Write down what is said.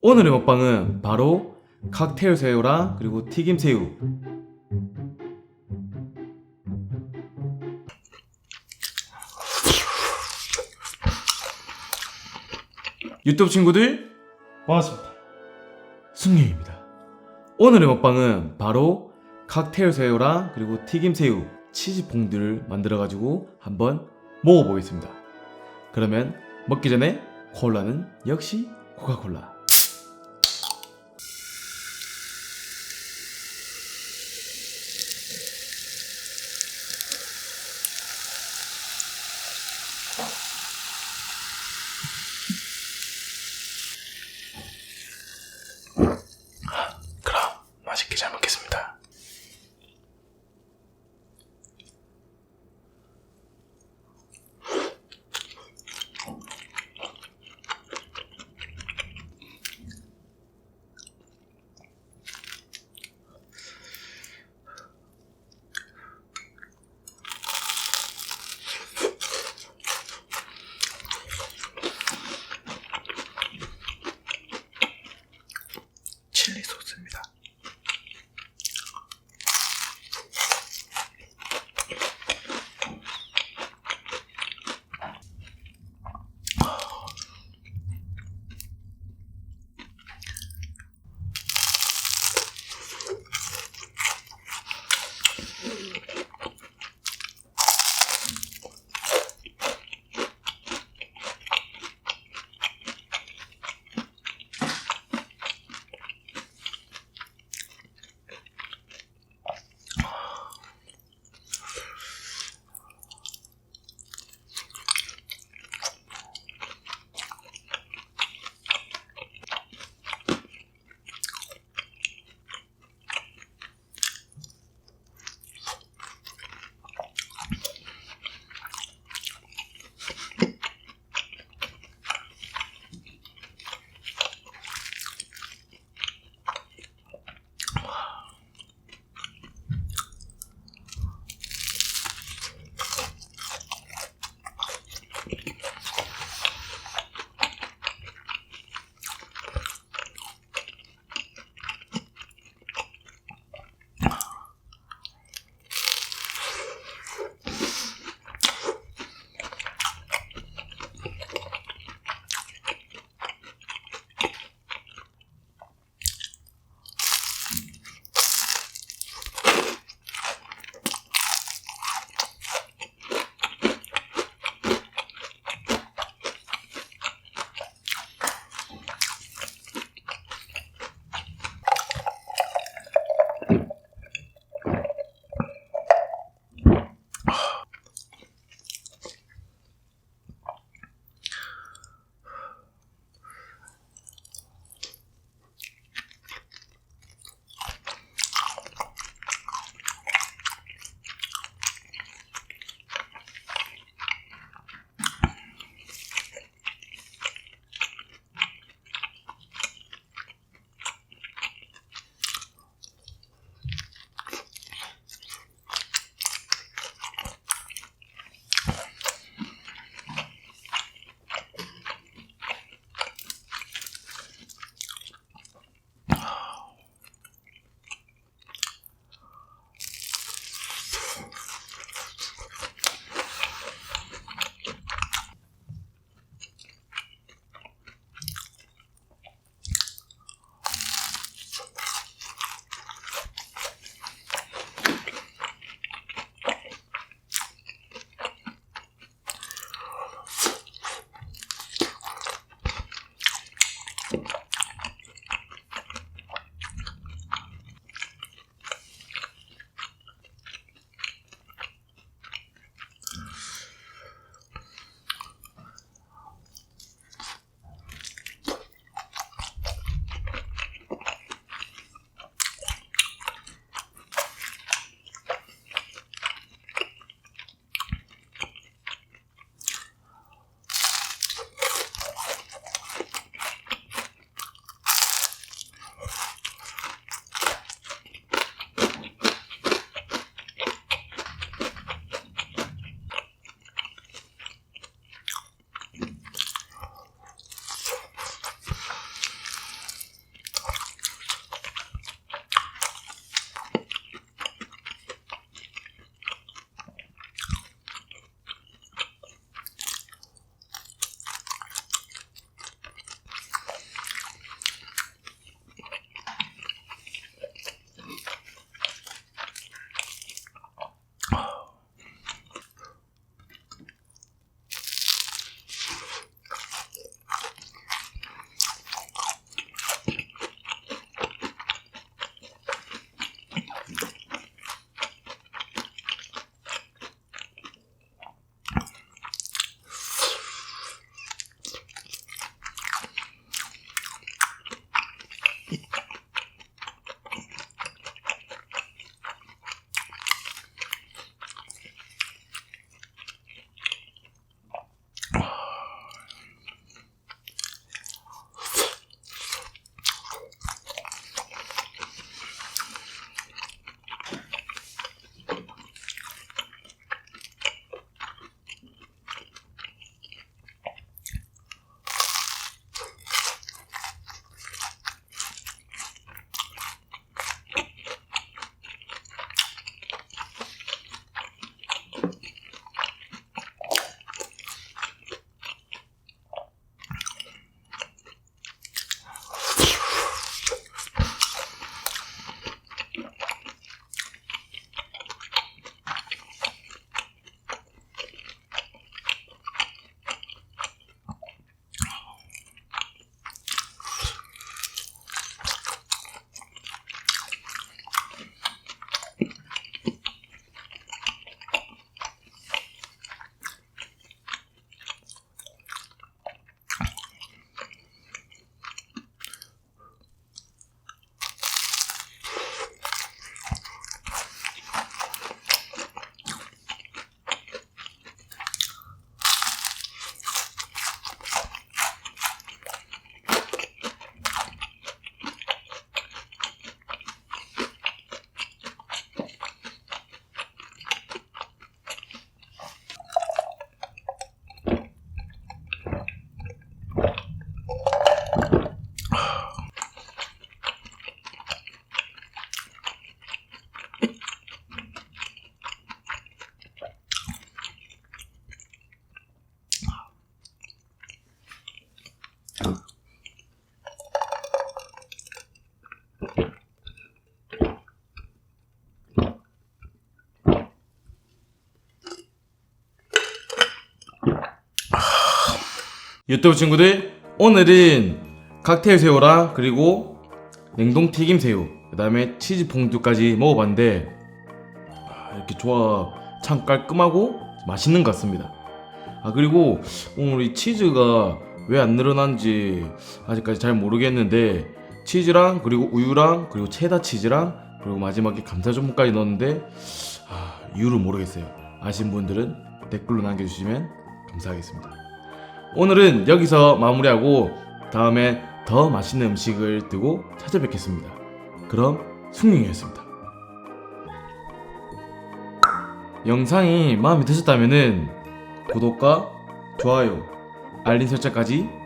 오늘의 먹방은 바로 칵테일 새우랑 그리고 튀김 새우. 유튜브 친구들 반갑습니다. 승리입니다. 오늘의 먹방은 바로 칵테일 새우랑 그리고 튀김 새우 치즈 퐁듀를 만들어 가지고 한번 먹어보겠습니다. 그러면 먹기 전에 콜라는 역시 코카콜라. 유튜브 친구들 오늘은 칵테일 새우랑 그리고 냉동 튀김 새우 그 다음에 치즈 퐁듀까지 먹어봤는데 아, 이렇게 조합 참 깔끔하고 맛있는 것 같습니다. 아 그리고 오늘 이 치즈가 왜 안 늘어난지 아직까지 잘 모르겠는데 치즈랑 그리고 우유랑 그리고 체다 치즈랑 그리고 마지막에 감자 전분까지 넣었는데 아, 이유를 모르겠어요. 아신 분들은 댓글로 남겨주시면 감사하겠습니다. 오늘은 여기서 마무리하고 다음에 더 맛있는 음식을 뜨고 찾아뵙겠습니다. 그럼 승용이었습니다. 영상이 마음에 드셨다면 구독과 좋아요, 알림 설정까지.